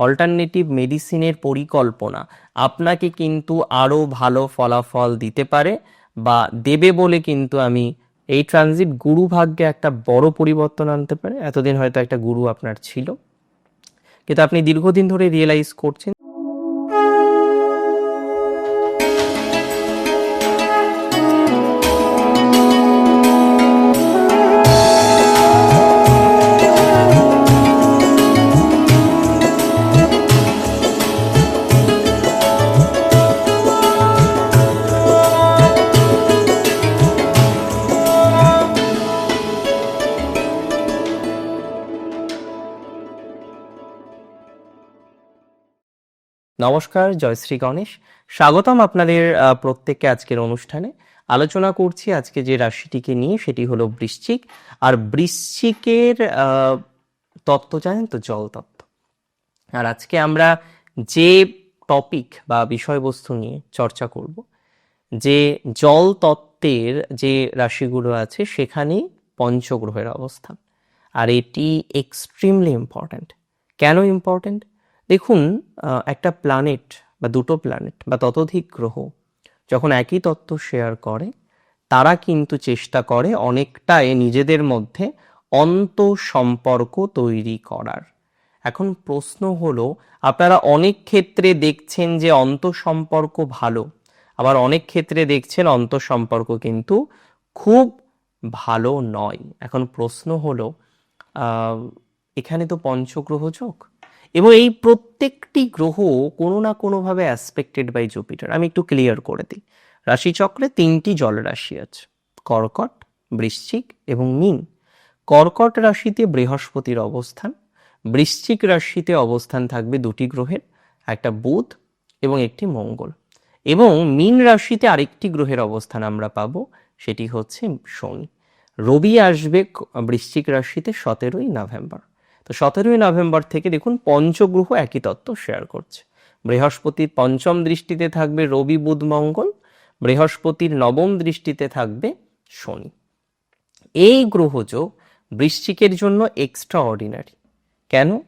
Alternative মেডিসিনের পরিকল্পনা আপনাকে কিন্তু আরও ভালো ফলাফল দিতে পারে বা দেবে বলে কিন্তু আমি এই ট্রানজিট গুরু ভাগ্যে একটা বড় পরিবর্তন আনতে পারে। এতদিন হয়তো একটা গুরু আপনার ছিল। কিন্তু আপনি দীর্ঘদিন ধরে রিয়েলাইজ করছেন নমস্কার জয়শ্রী গণেশ। স্বাগতম আপনাদের প্রত্যেককে আজকের অনুষ্ঠানে। আলোচনা করছি আজকে যে রাশিটিকে নিয়ে, সেটি হলো বৃশ্চিক। আর বৃশ্চিকের তত্ত্ব জানেন তো, জল তত্ত্ব। আর আজকে আমরা যে টপিক বা বিষয়বস্তু নিয়ে চর্চা করব, যে জল তত্ত্বের যে রাশিগুলো আছে সেখানেই পঞ্চগ্রহের অবস্থান। আর এটি এক্সট্রিমলি ইম্পর্ট্যান্ট কেন ইম্পর্ট্যান্ট দেখুন একটা প্ল্যানেট বা দুটো প্ল্যানেট বা ততোধিক গ্রহ যখন একই তত্ত্ব শেয়ার করে, তারা কিন্তু চেষ্টা করে অনেকটাই নিজেদের মধ্যে অন্ত সম্পর্ক তৈরি করার। এখন প্রশ্ন হলো, আপনারা অনেক ক্ষেত্রে দেখছেন যে অন্ত সম্পর্ক ভালো, আবার অনেক ক্ষেত্রে দেখছেন অন্ত সম্পর্ক কিন্তু খুব ভালো নয়। এখন প্রশ্ন হলো এখানে তো পঞ্চগ্রহ যোগ এবং এই প্রত্যেকটি গ্রহ কোনো না কোনোভাবে অ্যাসপেক্টেড বাই জুপিটার আমি একটু ক্লিয়ার করে দিই। রাশিচক্রে তিনটি জলরাশি আছে, কর্কট, বৃশ্চিক এবং মীন। কর্কট রাশিতে বৃহস্পতির অবস্থান, বৃশ্চিক রাশিতে অবস্থান থাকবে দুটি গ্রহের, একটা বুধ এবং একটি মঙ্গল। এবং মীন রাশিতে আরেকটি গ্রহের অবস্থান আমরা পাবো, সেটি হচ্ছে শনি। রবি আসবে বৃশ্চিক রাশিতে সতেরোই নভেম্বর। তো সতেরোই নভেম্বর থেকে দেখুন পঞ্চগ্রহ একই তত্ত্ব শেয়ার করছে। বৃহস্পতির পঞ্চম দৃষ্টিতে থাকবে রবি, বুধ, মঙ্গল। বৃহস্পতির নবম দৃষ্টিতে থাকবে শনি। এই গ্রহযোগ বৃশ্চিকের জন্য এক্সট্রা অর্ডিনারি কেন?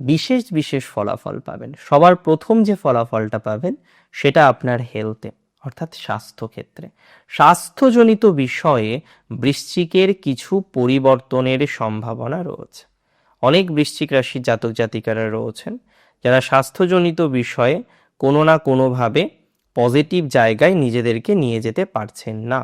বিশেষ বিশেষ ফলাফল পাবেন। সবার প্রথম যে ফলাফলটা পাবেন সেটা আপনার হেলথে অর্থাৎ স্বাস্থ্য ক্ষেত্রে। স্বাস্থ্যজনিত বিষয়ে বৃশ্চিকের কিছু পরিবর্তনের সম্ভাবনা রয়েছে। অনেক বৃশ্চিক রাশির জাতক জাতিকারা রয়েছেন, যারা স্বাস্থ্যজনিত বিষয়ে কোনো না কোনোভাবে পজিটিভ জায়গায় নিজেদেরকে নিয়ে যেতে পারছেন না।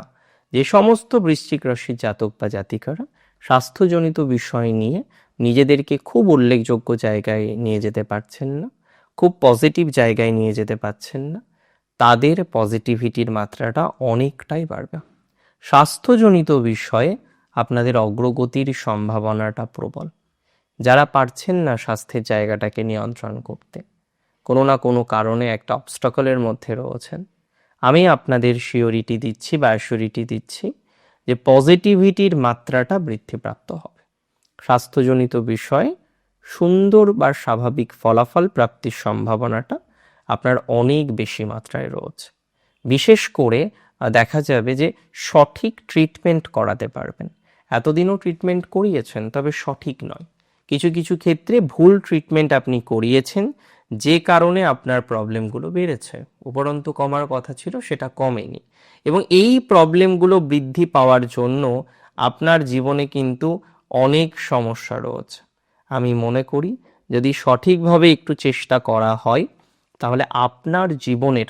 যে সমস্ত বৃশ্চিক রাশির জাতক বা জাতিকারা স্বাস্থ্যজনিত বিষয় নিয়ে নিজেদেরকে খুব উল্লেখযোগ্য জায়গায় নিয়ে যেতে পারছেন না, খুব পজিটিভ জায়গায় নিয়ে যেতে পারছেন না, তাদের পজিটিভিটির মাত্রাটা অনেকটাই বাড়বে। স্বাস্থ্যজনিত বিষয়ে আপনাদের অগ্রগতির সম্ভাবনাটা প্রবল। যারা পারছেন না স্বাস্থ্যের জায়গাটাকে নিয়ন্ত্রণ করতে, কোনো না কোনো কারণে একটা অবস্টকলের মধ্যে রয়েছেন। আমি আপনাদের শিওরিটি দিচ্ছি বা অ্যাসিওরিটি দিচ্ছি যে পজিটিভিটির মাত্রাটা বৃদ্ধিপ্রাপ্ত হবে। স্বাস্থ্যজনিত বিষয়ে, সুন্দর বা স্বাভাবিক ফলাফল প্রাপ্তির সম্ভাবনাটা আপনার অনেক বেশি মাত্রায় রয়েছে। বিশেষ করে দেখা যাবে যে সঠিক ট্রিটমেন্ট করাতে পারবেন। এতদিনও ট্রিটমেন্ট করিয়েছেন, তবে সঠিক নয়। কিছু কিছু ক্ষেত্রে ভুল ট্রিটমেন্ট আপনি করিয়েছেন, যে কারণে আপনার প্রবলেমগুলো বেড়েছে। উপরন্তু কমার কথা ছিল, সেটা কমেনি। এবং এই প্রবলেমগুলো বৃদ্ধি পাওয়ার জন্য আপনার জীবনে কিন্তু অনেক সমস্যা রয়েছে। আমি মনে করি, যদি সঠিকভাবে একটু চেষ্টা করা হয়, তাহলে আপনার জীবনের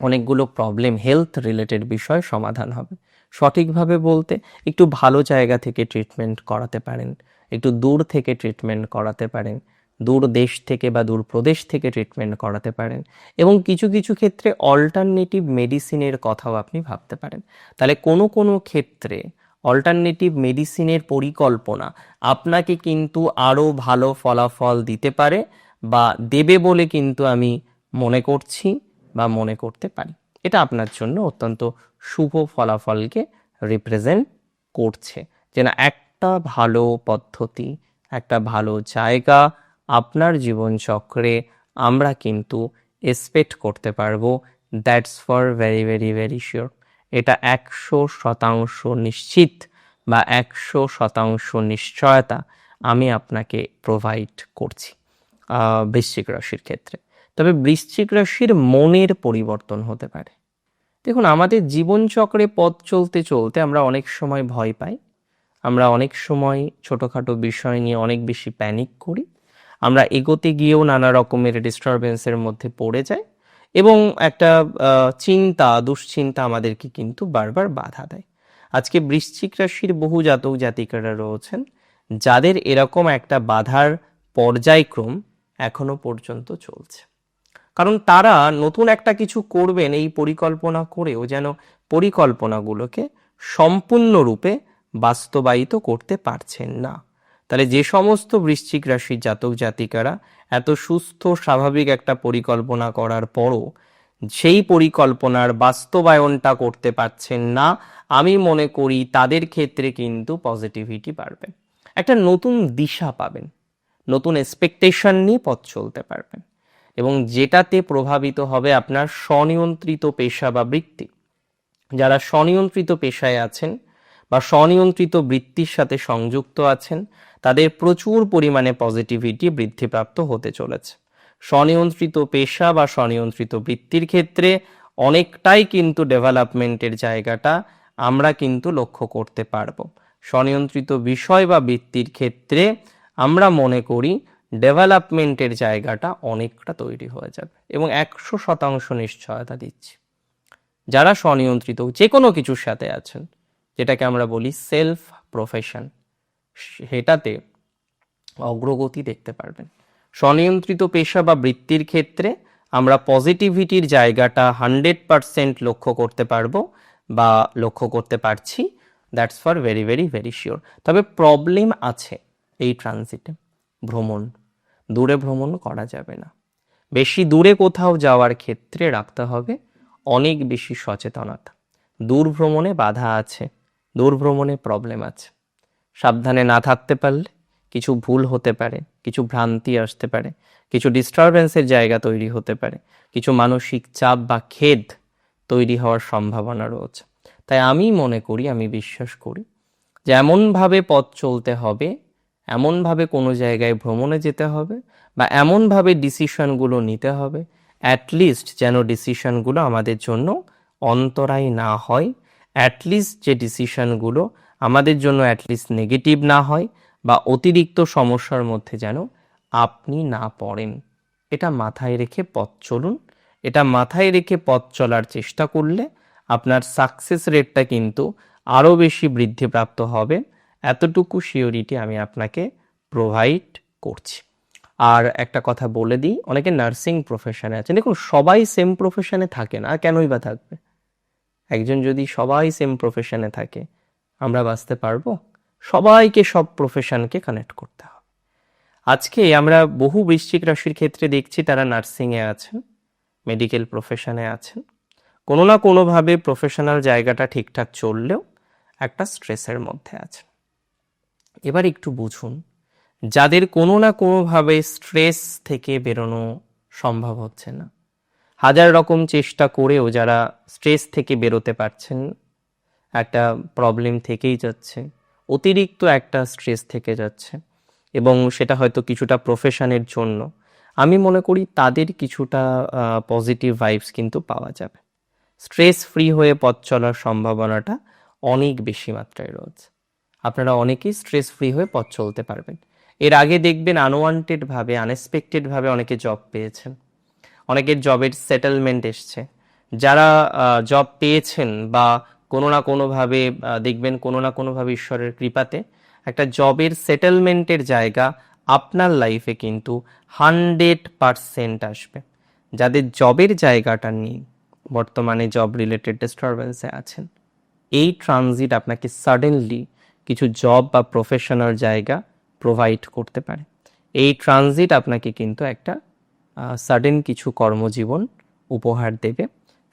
অনেকগুলো প্রবলেম হেলথ রিলেটেড বিষয় সমাধান হবে। সঠিকভাবে বলতে একটু ভালো জায়গা থেকে ট্রিটমেন্ট করাতে পারেন। একটু দূর থেকে ট্রিটমেন্ট করাতে পারেন, দূর দেশ থেকে বা দূর প্রদেশ থেকে ট্রিটমেন্ট করাতে পারেন এবং কিছু কিছু ক্ষেত্রে অল্টারনেটিভ মেডিসিনের কথাও আপনি ভাবতে পারেন। তাহলে কোনো কোনো ক্ষেত্রে অল্টারনেটিভ মেডিসিনের পরিকল্পনা আপনাকে কিন্তু আরও ভালো ফলাফল দিতে পারে বা দেবে বলে কিন্তু আমি মনে করছি বা মনে করতে পারি। এটা আপনার জন্য অত্যন্ত শুভ ফলাফলকে রিপ্রেজেন্ট করছে। যে না একটা ভালো পদ্ধতি, একটা ভালো জায়গা আপনার জীবনচক্রে আমরা কিন্তু এক্সপেক্ট করতে পারব। That's for very very very sure এটা একশো শতাংশ নিশ্চিত বা একশো শতাংশ নিশ্চয়তা আমি আপনাকে প্রোভাইড করছি বৃশ্চিক রাশির ক্ষেত্রে। তবে বৃশ্চিক রাশির মনের পরিবর্তন হতে পারে। দেখুন, আমাদের জীবনচক্রে পথ চলতে চলতে আমরা অনেক সময় ভয় পাই। আমরা অনেক সময় ছোটোখাটো বিষয় নিয়ে অনেক বেশি প্যানিক করি। আমরা এগোতে গিয়েও নানা রকমের ডিস্টারবেন্সের মধ্যে পড়ে যাই এবং একটা চিন্তা, দুশ্চিন্তা আমাদেরকে কিন্তু বারবার বাধা দেয়। আজকে বৃশ্চিক রাশির বহু জাতক জাতিকারা রয়েছেন, যাদের এরকম একটা বাধার পর্যায়ক্রম এখনও পর্যন্ত চলছে। কারণ তারা নতুন একটা কিছু করবেন এই পরিকল্পনা করেও যেন পরিকল্পনাগুলোকে সম্পূর্ণরূপে বাস্তবায়িত করতে পারছেন না। তাহলে যে সমস্ত বৃশ্চিক রাশির জাতক জাতিকারা এত সুস্থ, স্বাভাবিক একটা পরিকল্পনা করার পরও সেই পরিকল্পনার বাস্তবায়নটা করতে পারছেন না, আমি মনে করি তাদের ক্ষেত্রে কিন্তু পজিটিভিটি বাড়বে। একটা নতুন দিশা পাবেন, নতুন এক্সপেকটেশন নিয়ে পথ চলতে পারবেন এবং যেটাতে প্রভাবিত হবে আপনার স্বনিয়ন্ত্রিত পেশা বা বৃত্তি। যারা স্বনিয়ন্ত্রিত পেশায় আছেন বা স্বনিয়ন্ত্রিত বৃত্তির সাথে সংযুক্ত আছেন, তাদের প্রচুর পরিমাণে পজিটিভিটি বৃদ্ধিপ্রাপ্ত হতে চলেছে। স্বনিয়ন্ত্রিত পেশা বা স্বনিয়ন্ত্রিত বৃত্তির ক্ষেত্রে অনেকটাই কিন্তু ডেভেলপমেন্টের জায়গাটা আমরা কিন্তু লক্ষ্য করতে পারব। স্বনিয়ন্ত্রিত বিষয় বা বৃত্তির ক্ষেত্রে আমরা মনে করি ডেভেলপমেন্টের জায়গাটা অনেকটা তৈরি হয়ে যাবে এবং একশো শতাংশ নিশ্চয়তা দিচ্ছি। যারা স্বনিয়ন্ত্রিত, যে কোনো কিছুর সাথে আছেন যেটাকে আমরা বলি সেলফ প্রফেশন সেটাতে অগ্রগতি দেখতে পারবেন। স্বনিয়ন্ত্রিত পেশা বা বৃত্তির ক্ষেত্রে আমরা পজিটিভিটির জায়গাটা হান্ড্রেড পারসেন্ট লক্ষ্য করতে পারব বা লক্ষ্য করতে পারছি। That's for very very very sure তবে প্রবলেম আছে এই ট্রানজিটে ভ্রমণ। দূরে ভ্রমণ করা যাবে না। বেশি দূরে কোথাও যাওয়ার ক্ষেত্রে রাখতে হবে। অনেক বেশি সচেতনতা। দূর ভ্রমণে বাধা আছে। দূর ভ্রমণে প্রবলেম আছে। সাবধানে না থাকতে পারলে কিছু ভুল হতে পারে, কিছু ভ্রান্তি আসতে পারে, কিছু ডিস্টারবেন্সের জায়গা তৈরি হতে পারে, কিছু মানসিক চাপ বা খেদ তৈরি হওয়ার সম্ভাবনা রয়েছে। তাই আমি মনে করি, আমি বিশ্বাস করি যে এমনভাবে পথ চলতে হবে, এমনভাবে কোনো জায়গায় ভ্রমণে যেতে হবে বা এমনভাবে ডিসিশনগুলো নিতে হবে অ্যাটলিস্ট যেন ডিসিশনগুলো আমাদের জন্য অন্তরায় না হয় অ্যাটলিস্ট যে ডিসিশনগুলো আমাদের জন্য অ্যাটলিস্ট নেগেটিভ না হয় বা অতিরিক্ত সমস্যার মধ্যে যেন আপনি না পড়েন। এটা মাথায় রেখে পথ চলুন। এটা মাথায় রেখে পথ চলার চেষ্টা করলে আপনার সাকসেস রেটটা কিন্তু আরও বেশি বৃদ্ধিপ্রাপ্ত হবে। এতটুকু সিওরিটি আমি আপনাকে প্রোভাইড করছি। আর একটা কথা বলে দিই, অনেকে নার্সিং প্রফেশনে আছেন। দেখুন, সবাই সেম প্রফেশনে থাকে না কেনই বা থাকবে? একজন যদি সবাই সেম প্রফেশনে থাকে, আমরা বাঁচতে পারব? সবাইকে সব প্রফেশনকে কানেক্ট করতে হবে। আজকে আমরা বহু বৃশ্চিক রাশির ক্ষেত্রে দেখছি তারা নার্সিংয়ে আছেন মেডিকেল প্রফেশনে আছেন। কোনো না কোনোভাবে প্রফেশনাল জায়গাটা ঠিকঠাক চললেও একটা স্ট্রেসের মধ্যে আছে এবার একটু বুঝুন, যাদের কোনো না কোনোভাবে স্ট্রেস থেকে বেরোনো সম্ভব হচ্ছে না। হাজার রকম চেষ্টা করেও যারা স্ট্রেস থেকে বেরোতে পারছেন, একটা প্রবলেম থেকেই যাচ্ছে, অতিরিক্ত একটা স্ট্রেস থেকে যাচ্ছে এবং সেটা হয়তো কিছুটা প্রফেশনের জন্য। আমি মনে করি তাদের কিছুটা পজিটিভ ভাইবস কিন্তু পাওয়া যাবে। স্ট্রেস ফ্রি হয়ে পথ চলার সম্ভাবনাটা অনেক বেশি মাত্রায় রয়েছে। আপনারা অনেকেই স্ট্রেস ফ্রি হয়ে পথ চলতে পারবেন। এর আগে দেখবেন আনওয়ান্টেড ভাবে আনএক্সপেক্টেড ভাবে অনেকে জব পেয়েছেন। অনেকের জবের সেটেলমেন্ট এসছে। যারা জব পেয়েছেন বা কোনো না কোনোভাবে দেখবেন কোনো না কোনোভাবে ঈশ্বরের কৃপাতে, একটা জবের সেটেলমেন্টের জায়গা আপনার লাইফে কিন্তু হান্ড্রেড পারসেন্ট আসবে। যাদের জবের জায়গাটা নেই, বর্তমানে জব রিলেটেড ডিস্টারবেন্সে আছেন, এই ট্রানজিট আপনাকে সাডেনলি কিছু জব বা প্রফেশনাল জায়গা প্রোভাইড করতে পারে। এই ট্রানজিট আপনাকে কিন্তু একটা সাডেন কিছু কর্মজীবন উপহার দেবে।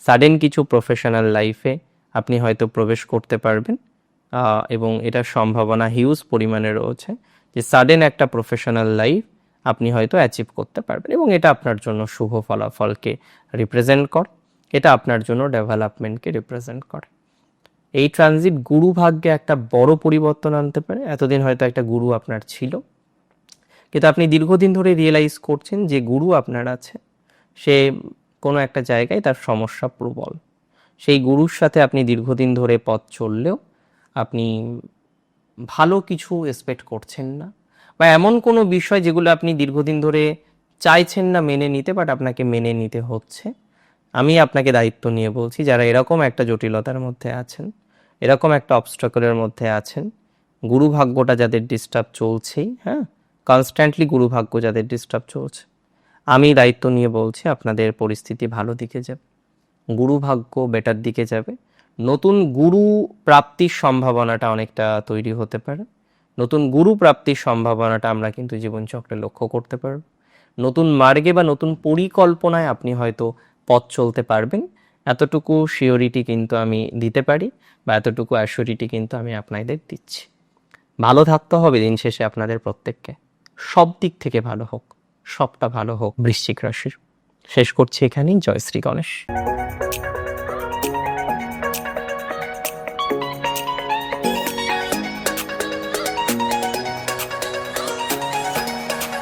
সাডেন কিছু প্রফেশনাল লাইফে আপনি হয়তো প্রবেশ করতে পারবেন এবং এটার সম্ভাবনা হিউজ পরিমাণে রয়েছে যে সাডেন একটা প্রফেশনাল লাইফ আপনি হয়তো অ্যাচিভ করতে পারবেন, এবং এটা আপনার জন্য শুভ ফলাফলকে রিপ্রেজেন্ট করে, এটা আপনার জন্য ডেভেলপমেন্টকে রিপ্রেজেন্ট করে। এই ট্রানজিট গুরু ভাগ্যে একটা বড় পরিবর্তন আনতে পারে। এতদিন হয়তো একটা গুরু আপনার ছিল কিন্তু আপনি দীর্ঘদিন ধরে রিয়েলাইজ করছেন যে গুরু আপনার আছে। সে কোনো একটা জায়গায় তার সমস্যা প্রবল। সেই গুরুর সাথে আপনি দীর্ঘদিন ধরে পথ চললেও আপনি ভালো কিছু এক্সপেক্ট করছেন না বা এমন কোনো বিষয় যেগুলো আপনি দীর্ঘদিন ধরে চাইছেন না মেনে নিতে বাট আপনাকে মেনে নিতে হচ্ছে। আমি আপনাকে দায়িত্ব নিয়ে বলছি, যারা এরকম একটা জটিলতার মধ্যে আছেন, এরকম একটা অবস্ট্রাকলের মধ্যে আছেন, গুরু ভাগ্যটা যাদের ডিস্টার্ব চলছেই হ্যাঁ? কনস্ট্যান্টলি গুরুভাগ্য যাদের ডিস্টার্ব চলছে। আমি দায়িত্ব নিয়ে বলছি, আপনাদের পরিস্থিতি ভালো দিকে যাবে। গুরুভাগ্য বেটার দিকে যাবে। নতুন গুরু প্রাপ্তির সম্ভাবনাটা অনেকটা তৈরি হতে পারে। নতুন গুরু প্রাপ্তির সম্ভাবনাটা আমরা কিন্তু জীবনচক্রে লক্ষ্য করতে পারব। নতুন মার্গে বা নতুন পরিকল্পনায় আপনি হয়তো পথ চলতে পারবেন। এতটুকু শিওরিটি কিন্তু আমি দিতে পারি বা এতটুকু অ্যাসিওরিটি কিন্তু আমি আপনাদের দিচ্ছি। ভালো থাকতে হবে দিন শেষে আপনাদের প্রত্যেককে। সব দিক থেকে ভালো হোক, সবটা ভালো হোক, বৃশ্চিক রাশির। শেষ করছি এখানেই। জয় শ্রী গণেশ।